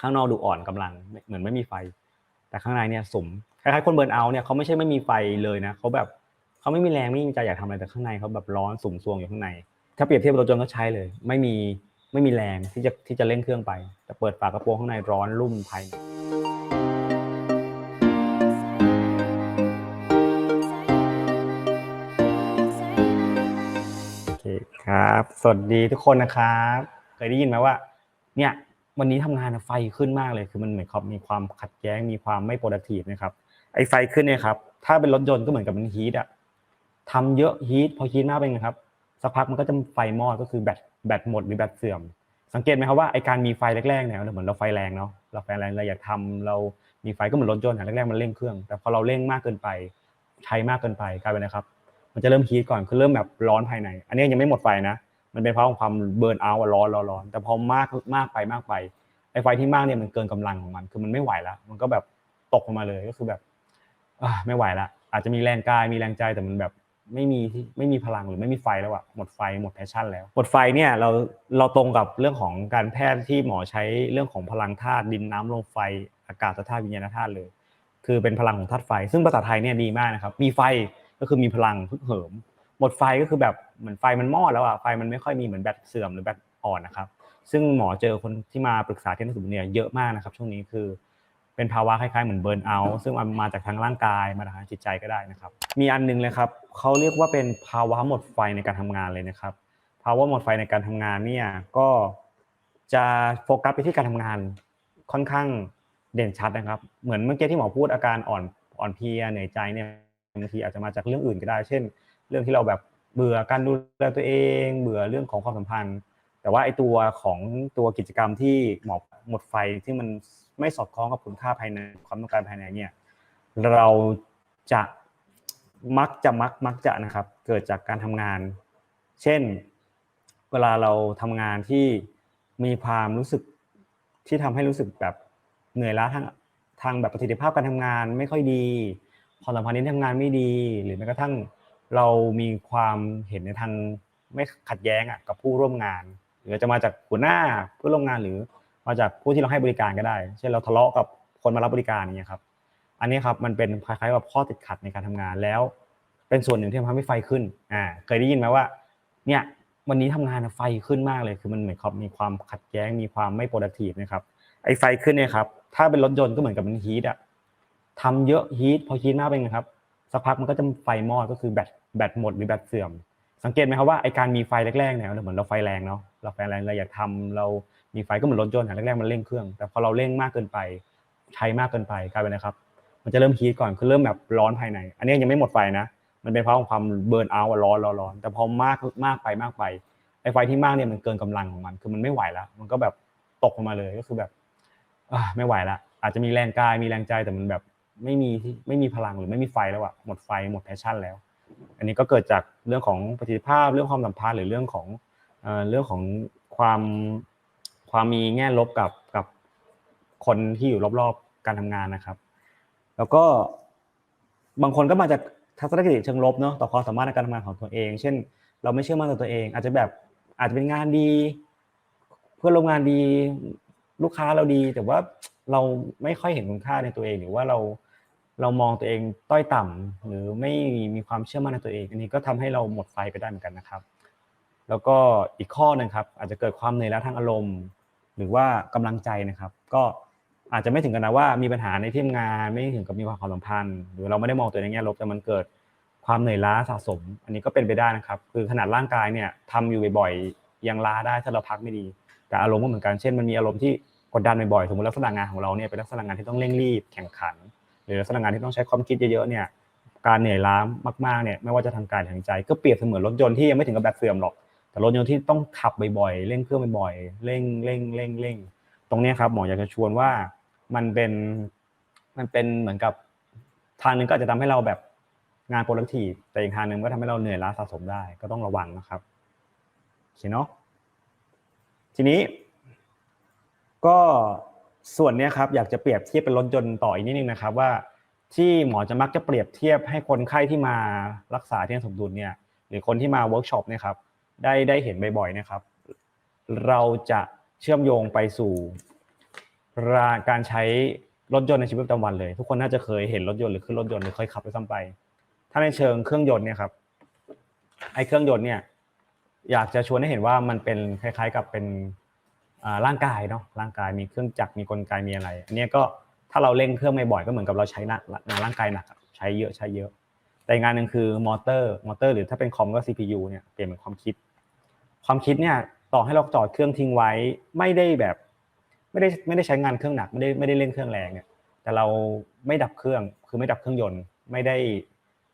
ข้างนอกดูอ่อนกำลังเหมือนไม่มีไฟ แต่ข้างในเนี่ยสมคล้ายๆคนเบิร์นเอาท์เนี่ยเขาไม่ใช่ไม่มีไฟเลยนะเขาแบบเขาไม่มีแรงไม่มีใจอยากทำอะไรแต่ข้างในเขาแบบร้อนสุ่มซวงอยู่ข้างใน ถ้าเปรียบเทียบกับรถยนต์ก็ใช้เลย ไม่มีไม่มีแรงที่จะที่จะเร่งเครื่องไป แต่เปิดฝากระโปรงข้างในร้อนรุ่มภายในโอเคครับ สวัสดีทุกคนนะครับ เคยได้ยินไหมว่า เนี่ย วันนี้ทำงานไฟขึ้นมากเลยคือมันเหมือนกับมีความขัดแย้งมีความไม่ productive นะครับไอ้ไฟขึ้นเนี่ยครับถ้าเป็นรถยนต์ก็เหมือนกับมันฮีทอะทำเยอะฮีทพอฮีทมากเป็นไงครับสักพักมันก็จะไฟมอดก็คือแบตแบตหมดหรือแบตเสื่อม สังเกตไหมครับว่าไอการมีไฟแรกๆเนี่ยเหมือนเราไฟแรงเนาะเราไฟแรงเราอยากทำเรามีไฟก็เหมือนรถยนต์อะแรกๆมันเร่งเครื่อง แต่พอเราเร่งมากเกินไป ใช้มากเกินไปกลายเป็นนะครับ มันจะเริ่มฮีทก่อนคือเริ่มแบบร้อนภายใน อันนี้ยังไม่หมดไฟนะ มันเป็นเพราะของความเบิร์นเอาท์ร้อนร้อนร้อนแต่พอมากมากไปมากไปไอไฟที่มากเนี่ยมันเกินกำลังของมัน คือมันไม่ไหวแล้วมันก็แบบตกลงมาเลยก็คือแบบไม่ไหวละอาจจะมีแรงกายมีแรงใจแต่มันแบบไม่มีที่ไม่มีพลังหรือไม่มีไฟแล้วอะหมดไฟหมดแพชชั่นแล้วหมดไฟเนี่ยเราเราตรงกับเรื่องของการแพทย์ที่หมอใช้เรื่องของพลังธาตุดินน้ำลมไฟอากาศธาตุวิญญาณธาตุเลย คือเป็นพลังของธาตุไฟ ซึ่งภาษาไทยเนี่ยดีมากนะครับมีไฟก็คือมีพลังพึกเหิม หมดไฟก็คือแบบ เหมือนไฟมันมอดแล้วอะไฟมันไม่ค่อยมีเหมือนแบตเสื่อมหรือแบตอ่อนนะครับ ซึ่งหมอเจอคนที่มาปรึกษาที่นักสุขเนี่ยเยอะมากนะครับ ช่วงนี้คือเป็นภาวะคล้ายๆเหมือนเบิร์นเอาท์ซึ่งมันมาจากทางร่างกายมาจากทางจิตใจก็ได้นะครับ มีอันนึงเลยครับเขาเรียกว่าเป็นภาวะหมดไฟในการทำงานเลยนะครับ ภาวะหมดไฟในการทำงานเนี่ยก็จะโฟกัสไปที่การทำงานค่อนข้างเด่นชัดนะครับ เหมือนเมื่อกี้ที่หมอพูดอาการอ่อนอ่อนเพลียเหนื่อยใจเนี่ยบางทีอาจจะมาจากเรื่องอื่นก็ได้ เช่น เรื่องที่เราแบบ เบื่อการดูแลตัวเอง เบื่อเรื่องของความสัมพันธ์ แต่ว่าไอตัวของตัวกิจกรรมที่หมอหมดไฟที่มันไม่สอดคล้องกับคุณค่าภายในความต้องการภายในเนี่ยเราจะมักจะมักมักจะนะครับ เกิดจากการทำงาน เช่น เวลาเราทำงานที่มีความรู้สึกที่ทำให้รู้สึกแบบเหนื่อยล้าทางทางแบบประสิทธิภาพการทำงานไม่ค่อยดีความสัมพันธ์ที่ทำงานไม่ดี หรือแม้กระทั่ง เรามีความเห็นในทางไม่ขัดแย้งกับผู้ร่วมงาน หรือจะมาจากหัวหน้าผู้ร่วมงานหรือมาจากผู้ที่เราให้บริการก็ได้ เช่นเราทะเลาะกับคนมารับบริการอย่างเงี้ยครับอันนี้ครับมันเป็นคล้ายๆกับข้อติดขัดในการทำงานแล้ว เป็นส่วนหนึ่งที่ทำให้ไฟขึ้นอ่าเคยได้ยินไหมว่าเนี่ยวันนี้ทำงานไฟขึ้นมากเลยคือมันเหมือนกับมีความขัดแย้งมีความไม่ productive นะครับไอ้ไฟขึ้นเนี่ยครับถ้าเป็นรถยนต์ก็เหมือนกับมันฮีทอะทำเยอะฮีทพอฮีทมากเป็นไงครับ สักพักมันก็จะไฟมอดก็คือแบตแบตหมดหรือแบตเสื่อม สังเกตไหมครับว่าไอการมีไฟแรกๆเนี่ยเหมือนเราไฟแรงเนาะเราไฟแรงเราอยากทำเรามีไฟก็เหมือนรถยนต์แรกๆมันเร่งเครื่อง แต่พอเราเร่งมากเกินไปใช้มากเกินไปกลายเป็นนะครับ มันจะเริ่มฮีทก่อนคือเริ่มแบบร้อนภายใน อันนี้ยังไม่หมดไฟนะ มันเป็นเพราะของความเบิร์นเอาท์ร้อนร้อนร้อนแต่พอมากมากไปมากไปไอไฟที่มากเนี่ยมันเกินกำลังของมัน คือมันไม่ไหวแล้ว มันก็แบบตกลงมาเลยก็คือแบบไม่ไหวละอาจจะมีแรงกายมีแรงใจแต่มันแบบ ไม่มีไม่มีพลังหรือไม่มีไฟแล้วอะหมดไฟหมดแพชชั่นแล้ว อันนี้ก็เกิดจากเรื่องของประสิทธิภาพเรื่องความสัมพันธ์หรือเรื่องของเรื่องของความความมีแง่ลบกับกับคนที่อยู่รอบๆการทำงานนะครับ แล้วก็บางคนก็มาจากทัศนคติเชิงลบเนาะต่อความสามารถในการทำงานของตัวเอง เช่น เราไม่เชื่อมั่นในตัวเอง อาจจะแบบอาจจะเป็นงานดี เพื่อนร่วมงานดีลูกค้าเราดี แต่ว่าเราไม่ค่อยเห็นคุณค่าในตัวเอง หรือว่าเรา เรามองตัวเองต้อยต่ำหรือไม่มีความเชื่อมั่นในตัวเอง อันนี้ก็ทำให้เราหมดไฟไปได้เหมือนกันนะครับ แล้วก็อีกข้อหนึงครับ อาจจะเกิดความเหนื่อยล้าทางอารมณ์ หรือว่ากำลังใจนะครับ ก็อาจจะไม่ถึงกันนะว่ามีปัญหาในที่ทำงานไม่ถึงกับมีความสัมพันธ์ หรือเราไม่ได้มองตัวเองในแง่ลบแต่มันเกิดความเหนื่อยล้าสะสม อันนี้ก็เป็นไปได้นะครับ คือขนาดร่างกายเนี่ยทำอยู่บ่อยๆยังล้าได้ถ้าเราพักไม่ดี แต่อารมณ์ก็เหมือนกันเช่น มันมีอารมณ์ที่กดดันบ่อยๆสมมติลักษณะงานของเราเนี่ยเป็นลักษณะงานที่ต้องเร่งรีบแข่งขัน รือลักษณะงานที่ต้องใช้ความคิดเยอะๆเนี่ยการเหนื่อยล้ามากๆเนี่ยไม่ว่าจะทางกายหรือทางใจก็เปรียบเสมือนรถยนต์ที่ยังไม่ถึงกับแบตเสื่อมหรอก แต่รถยนต์ที่ต้องขับบ่อยๆเร่งเครื่องบ่อยๆเร่งเร่งเร่งเร่งตรงนี้ครับหมออยากจะชวนว่ามันเป็นมันเป็นเหมือนกับทางหนึ่งก็จะทำให้เราแบบงาน productive แต่อีกทางหนึ่งก็ทำให้เราเหนื่อยล้าสะสมได้ ก็ต้องระวังนะครับโอเคเนาะทีนี้ ก็ ส่วนนี้ครับอยากจะเปรียบเทียบเป็นรถยนต์ต่ออีกนิดนึงนะครับว่าที่หมอจะมักจะเปรียบเทียบให้คนไข้ที่มารักษาที่สมดุลเนี่ยหรือคนที่มาเวิร์กช็อปเนี่ยครับได้ได้เห็นบ่อยๆนะครับ เราจะเชื่อมโยงไปสู่การใช้รถยนต์ในชีวิตประจำวันเลย ทุกคนน่าจะเคยเห็นรถยนต์หรือขึ้นรถยนต์หรือเคยขับไปซ้ำไป ถ้าในเชิงเครื่องยนต์เนี่ยครับไอ้เครื่องยนต์เนี่ยอยากจะชวนให้เห็นว่ามันเป็นคล้าย ๆ กับเป็น ร่างกายเนาะร่างกายมีเครื่องจักรมีกลไกมีอะไร อันนี้ก็ถ้าเราเร่งเครื่องไม่บ่อยก็เหมือนกับเราใช้หนักร่างกายหนักใช้เยอะใช้เยอะ แต่งานหนึ่งคือมอเตอร์มอเตอร์หรือถ้าเป็นคอมก็ CPU เนี่ยเปลี่ยนเป็นความคิด ความคิดเนี่ยต่อให้เราจอดเครื่องทิ้งไว้ไม่ได้แบบไม่ได้ไม่ได้ใช้งานเครื่องหนักไม่ได้ไม่ได้เล่นเครื่องแรงเนี่ยแต่เราไม่ดับเครื่องคือไม่ดับเครื่องยนต์ไม่ได้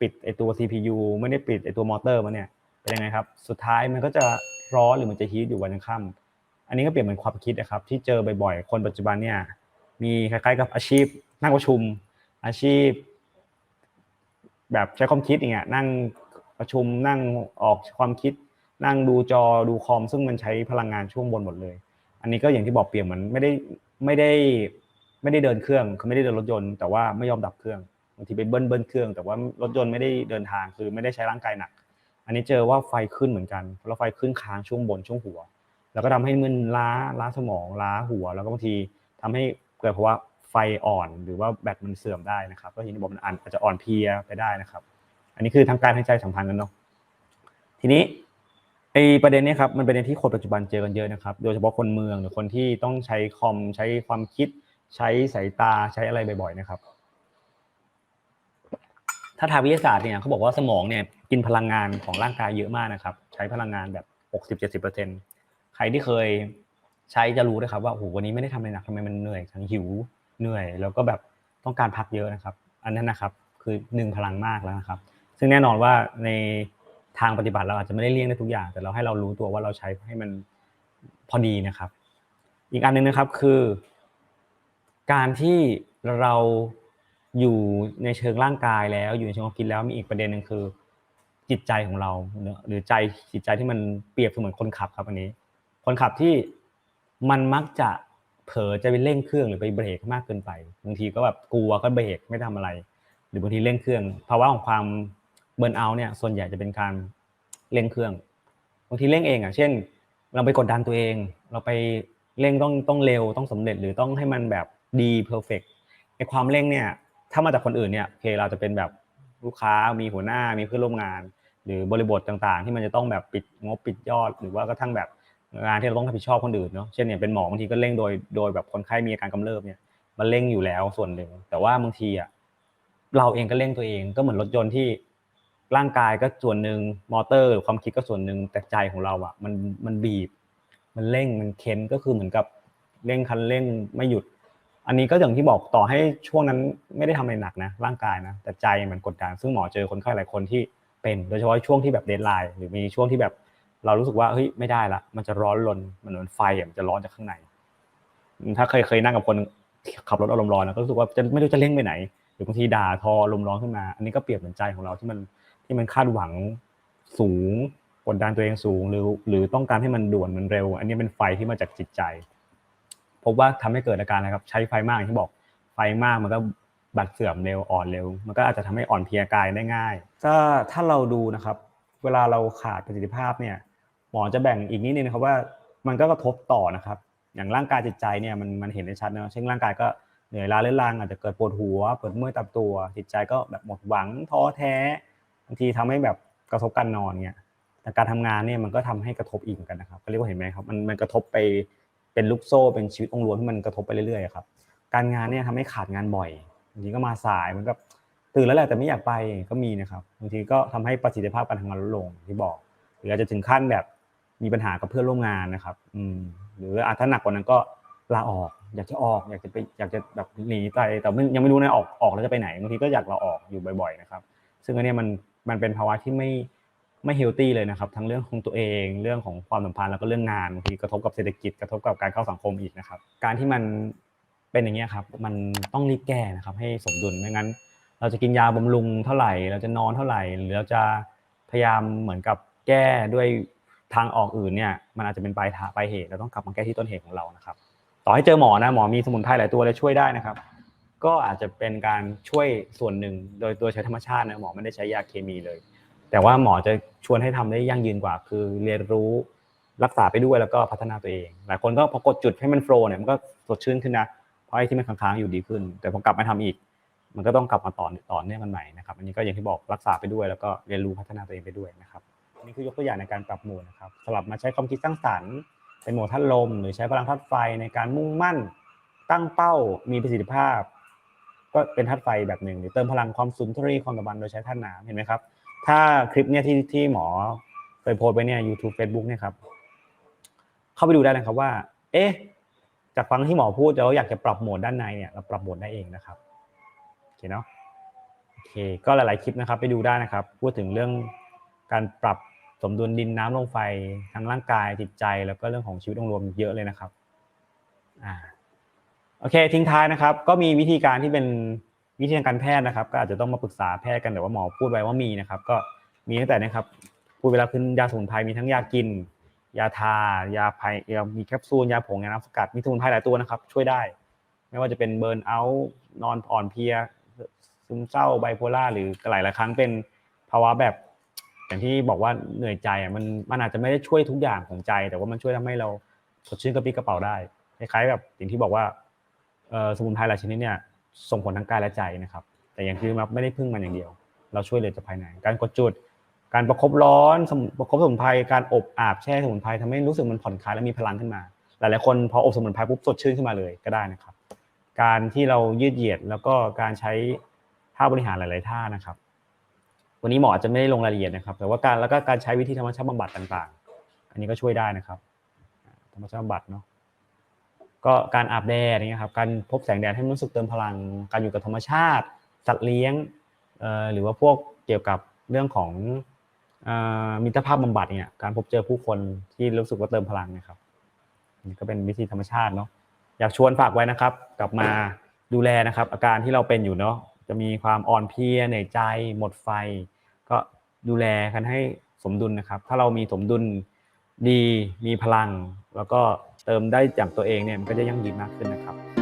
ปิดไอตัว CPU ไม่ได้ปิดไอตัวมอเตอร์มันเนี่ยเป็นยังไงครับ สุดท้ายมันก็จะร้อนหรือมันจะฮีทอยู่วันยังค่ำ อันนี้ก็เปลี่ยนเป็นความคิดนะครับที่เจอบ่อยๆ คนปัจจุบันเนี่ยมีคล้ายๆกับอาชีพนั่งประชุมอาชีพ แบบใช้ความคิดอย่างเงี้ยนั่งประชุมนั่งออกความคิด นั่งดูจอดูคอม ซึ่งมันใช้พลังงานช่วงบนหมดเลย อันนี้ก็อย่างที่บอกเปลี่ยนเหมือนไม่ได้ไม่ได้ไม่ได้เดินเครื่องคือไม่ได้เดินรถยนต์แต่ว่าไม่ยอมดับเครื่องบางทีไปเบิ้ลเบิ้ลเครื่องแต่ว่ารถยนต์ไม่ได้เดินทางคือไม่ได้ใช้ร่างกายหนัก อันนี้เจอว่าไฟขึ้นเหมือนกันแล้วไฟขึ้นค้างช่วงบนช่วงหัว แล้วก็ทำให้มึนล้าล้าสมองล้าหัว แล้วก็บางทีทำให้เกิดภาวะไฟอ่อนหรือว่าแบตมันเสื่อมได้นะครับ ก็ทีนี้บอกมันอาจจะอ่อนเพลียไปได้นะครับ อันนี้คือทางการหายใจสัมพันธ์กันเนาะทีนี้ไอประเด็นนี้ครับมันเป็นประเด็นที่คนปัจจุบันเจอกันเยอะนะครับ โดยเฉพาะคนเมืองหรือคนที่ต้องใช้คอมใช้ความคิด ใช้สายตาใช้อะไรบ่อยๆนะครับ ถ้าทางวิทยาศาสตร์เนี่ยเขาบอกว่าสมองเนี่ยกินพลังงานของร่างกายเยอะมากนะครับ ใช้พลังงานแบบ 60-70% ใครที่เคยใช้จะรู้นะครับว่าโอ้โหวันนี้ไม่ได้ทำอะไรหนักทำไมมันเหนื่อยทั้งหิวเหนื่อย แล้วก็แบบต้องการพักเยอะนะครับ อันนั้นนะครับคือหนึ่งพลังมากแล้วนะครับ ซึ่งแน่นอนว่าในทางปฏิบัติเราอาจจะไม่ได้เลี่ยงได้ทุกอย่าง แต่เราให้เรารู้ตัวว่าเราใช้ให้มันพอดีนะครับ อีกอันหนึ่งนะครับคือ การที่เราอยู่ในเชิงร่างกายแล้วอยู่ในเชิงความคิดแล้วมีอีกประเด็นหนึ่งคือ จิตใจของเราหรือใจจิตใจที่มันเปรียบเสมือนคนขับครับอันนี้ คนขับที่มันมักจะเผลอจะไปเร่งเครื่องหรือไปเบรกมากเกินไปบางทีก็แบบกลัวก็เบรกไม่ทำอะไร หรือบางทีเร่งเครื่องภาวะของความเบิร์นเอาเนี่ย ส่วนใหญ่จะเป็นการเร่งเครื่องบางทีเร่งเองอะเช่น เราไปกดดันตัวเอง เราไปเร่งต้องต้องเร็วต้องสำเร็จหรือต้องให้มันแบบดีเพอร์เฟกต์ในความเร่งเนี่ย ถ้ามาจากคนอื่นเนี่ยโอเคเราจะเป็นแบบลูกค้ามีหัวหน้ามีเพื่อนร่วมงาน หรือบริบทต่างๆ ที่มันจะต้องแบบปิดงบปิดยอด หรือว่ากระทั่งแบบ งานที่เราต้องรับผิดชอบคนอื่นเนาะเช่นเนี่ยเป็นหมอบางทีก็เร่งโดยโดยแบบคนไข้มีอาการกำเริบเนี่ยมันเร่งอยู่แล้วส่วนหนึ่งแต่ว่าบางทีอะเราเองก็เร่งตัวเองก็เหมือนรถยนต์ที่ร่างกายก็ส่วนหนึ่งมอเตอร์ ความคิดก็ส่วนหนึ่งแต่ใจของเราอะมันมันบีบ มันเร่งมันเค้นก็คือเหมือนกับเร่งคันเร่งไม่หยุด อันนี้ก็อย่างที่บอกต่อให้ช่วงนั้นไม่ได้ทำอะไรหนักนะ ร่างกายนะแต่ใจมันกดดันซึ่งหมอเจอคนไข้หลายคนที่เป็น โดยเฉพาะช่วงที่แบบเดทไลน์หรือมีช่วงที่แบบ เรารู้สึกว่าเฮ้ยไม่ได้ละมันจะร้อนรนมันเหมือนไฟมันจะร้อนจากข้างใน ถ้าเคยเคยนั่งกับคนขับรถอารมณ์ร้อนนะก็รู้สึกว่าจะไม่รู้จะเร่งไปไหนหรือบางทีด่าทออารมณ์ร้อนขึ้นมา อันนี้ก็เปรียบเหมือนใจของเราที่มันที่มันคาดหวังสูงกดดันตัวเองสูงหรือหรือต้องการให้มันด่วนมันเร็ว อันนี้เป็นไฟที่มาจากจิตใจ พบว่าทำให้เกิดอาการนะครับ ใช้ไฟมากอย่างที่บอกไฟมากมันก็บัดเสื่อมเร็วอ่อนเร็ว มันก็อาจจะทำให้อ่อนเพลียกายได้ง่าย ถ้าถ้าเราดูนะครับ เวลาเราขาดประสิทธิภาพเนี่ย มอจะแบ่งอีกนิดนึงนะครับว่ามันก็กระทบต่อนะครับ อย่างร่างกายจิตใจเนี่ยมันมันเห็นได้ชัดนะเช่นร่างกายก็เหนื่อยล้าเรื้อรังอาจจะเกิดปวดหัวปวดเมื่อยตามตัว จิตใจก็แบบหมดหวังท้อแท้บางทีทำให้แบบกระทบการนอนเนี่ยแต่การทำงานเนี่ยมันก็ทำให้กระทบอีกเหมือนกันนะครับก็เรียกว่าเห็นไหมครับมันมันกระทบไปเป็นลูกโซ่เป็นชีวิตองค์รวมที่มันกระทบไปเรื่อยๆครับการงานเนี่ยทำให้ขาดงานบ่อยบางทีก็มาสายมันก็ตื่นแล้วแหละแต่ไม่อยากไปก็มีนะครับบางทีก็ทำให้ประสิทธิภาพการทำงานลดลงที่บอก หรืออาจจะถึงขั้นแบบ มีปัญหากับเพื่อนร่วมงานนะครับ อืม หรืออาจถ้าหนักกว่านั้นก็ลาออก อยากจะออก อยากจะไป อยากจะแบบหนีไปแต่ยังไม่รู้นะออกออกแล้วจะไปไหนบางทีก็อยากลาออกอยู่บ่อย ๆ นะครับ ซึ่งอันนี้มันมันเป็นภาวะที่ไม่ไม่เฮลตี้เลยนะครับ ทั้งเรื่องของตัวเองเรื่องของความสัมพันธ์แล้วก็เรื่องงานบางทีกระทบกับเศรษฐกิจกระทบกับการเข้าสังคมอีกนะครับ การที่มันเป็นอย่างนี้ครับ มันต้องรีบแก้นะครับ ให้สมดุลไม่งั้น เราจะกินยาบำรุงเท่าไหร่ เราจะนอนเท่าไหร่หรือเราจะพยายามเหมือนกับแก้ด้วย ทางออกอื่นเนี่ยมันอาจจะเป็นปลายทางปลายเหตุเราต้องกลับมาแก้ที่ต้นเหตุของเรานะครับ ต่อให้เจอหมอนะหมอมีสมุนไพรหลายตัวเลยช่วยได้นะครับ ก็อาจจะเป็นการช่วยส่วนหนึ่งโดยตัวใช้ธรรมชาตินะหมอไม่ได้ใช้ยาเคมีเลย แต่ว่าหมอจะชวนให้ทำได้ยั่งยืนกว่า คือเรียนรู้รักษาไปด้วยแล้วก็พัฒนาตัวเอง หลายคนก็พอกดจุดให้มันโฟล์เนี่ยมันก็สดชื่นขึ้นนะเพราะไอ้ที่มันค้างๆอยู่ดีขึ้น แต่พอกลับมาทำอีก มันก็ต้องกลับมาต่อต่อเนื่องกันใหม่นะครับ อันนี้ก็อย่างที่บอกรักษาไปด้วยแล้วก็เรียนรู้พัฒนาตัวเองไปด้วยนะครับ นนี้คือยกตัวอย่างในการปรับโหมดนะครับสลับมาใช้ความคิดสร้างสรรค์เป็นโหมดธาตุลม หรือใช้พลังธาตุไฟในการมุ่งมั่น ตั้งเป้ามีประสิทธิภาพ ก็เป็นธาตุไฟแบบหนึ่งหรือเติมพลังความสุนทรีความตะบันโดยใช้ธาตุน้ำเห็นไหมครับ ถ้าคลิปเนี่ยที่ที่หมอเคยโพสไว้เนี่ย YouTube Facebook เนี่ยครับเข้าไปดูได้นะครับว่า เอ๊ะจากฟังที่หมอพูดแล้วอยากจะปรับโหมดด้านในเนี่ยเราปรับโหมดได้เองนะครับโอเคเนาะโอเคก็หลาย ๆ คลิปนะครับ ไปดูได้นะครับ พูดถึงเรื่องการปรับ สมดุลดินน้ำลมไฟทั้งร่างกายจิตใจแล้วก็เรื่องของชีวิตองรวมเยอะเลยนะครับอ่าโอเคทิ้งท้ายนะครับ ก็มีวิธีการที่เป็นวิธีทางการแพทย์นะครับ ก็อาจจะต้องมาปรึกษาแพทย์กันแต่ว่าหมอพูดไว้ว่ามีนะครับ ก็มีตั้งแต่นะครับพูดเวลาขึ้นยาสมุนไพรมีทั้งยากิน ยาทายาไพยามีแคปซูลยาผงยาน้ำสกัดมีสมุนไพรหลายตัวนะครับ ช่วยได้ ไม่ว่าจะเป็นเบิร์นเอาท์นอนอ่อนเพลียซึมเศร้าไบโพล่าหรือหลายหลายครั้งเป็นภาวะแบบ อย่างที่บอกว่าเหนื่อยใจมันมันอาจจะไม่ได้ช่วยทุกอย่างของใจ แต่ว่ามันช่วยทำให้เราสดชื่นกระปรี้กระเป๋าได้คล้ายๆแบบอย่างที่บอกว่าสมุนไพรหลายชนิดเนี่ยส่งผลทางกายและใจนะครับ แต่อย่างที่มาไม่ได้พึ่งมันอย่างเดียว เราช่วยเหลือจากภายในการกดจุด การประคบร้อนสมุนประคบสมุนไพรการอบอาบแช่สมุนไพรทำให้รู้สึกมันผ่อนคลายและมีพลังขึ้นมา หลายๆคนพออบสมุนไพรปุ๊บสดชื่นขึ้นมาเลยก็ได้นะครับ การที่เรายืดเหยียดแล้วก็การใช้ท่าบริหารหลาย ๆ ท่านะครับ วันนี้หมออาจจะไม่ได้ลงรายละเอียดนะครับ แต่ว่าการแล้วก็การใช้วิธีธรรมชาติบำบัดต่างๆ อันนี้ก็ช่วยได้นะครับ ธรรมชาติบำบัดเนาะก็การอาบแดดอย่างเงี้ยครับการพบแสงแดดให้มันรู้สึกเติมพลัง การอยู่กับธรรมชาติ สัตว์เลี้ยงเอ่อหรือว่าพวกเกี่ยวกับเรื่องของเอ่อมิตรภาพบำบัดเนี่ยการพบเจอผู้คนที่รู้สึกว่าเติมพลังเนะครับนนี้ก็เป็นวิธีธรรมชาติเนาะอยากชวนฝากไว้นะครับ กลับมาดูแลนะครับ อาการที่เราเป็นอยู่เนาะจะมีความอ่อนเพลียเหนื่อยใจ หมดไฟ ก็ดูแลกันให้สมดุลนะครับ ถ้าเรามีสมดุลดีมีพลัง แล้วก็เติมได้จากตัวเองเนี่ยมันก็จะยั่งยืนมากขึ้นนะครับ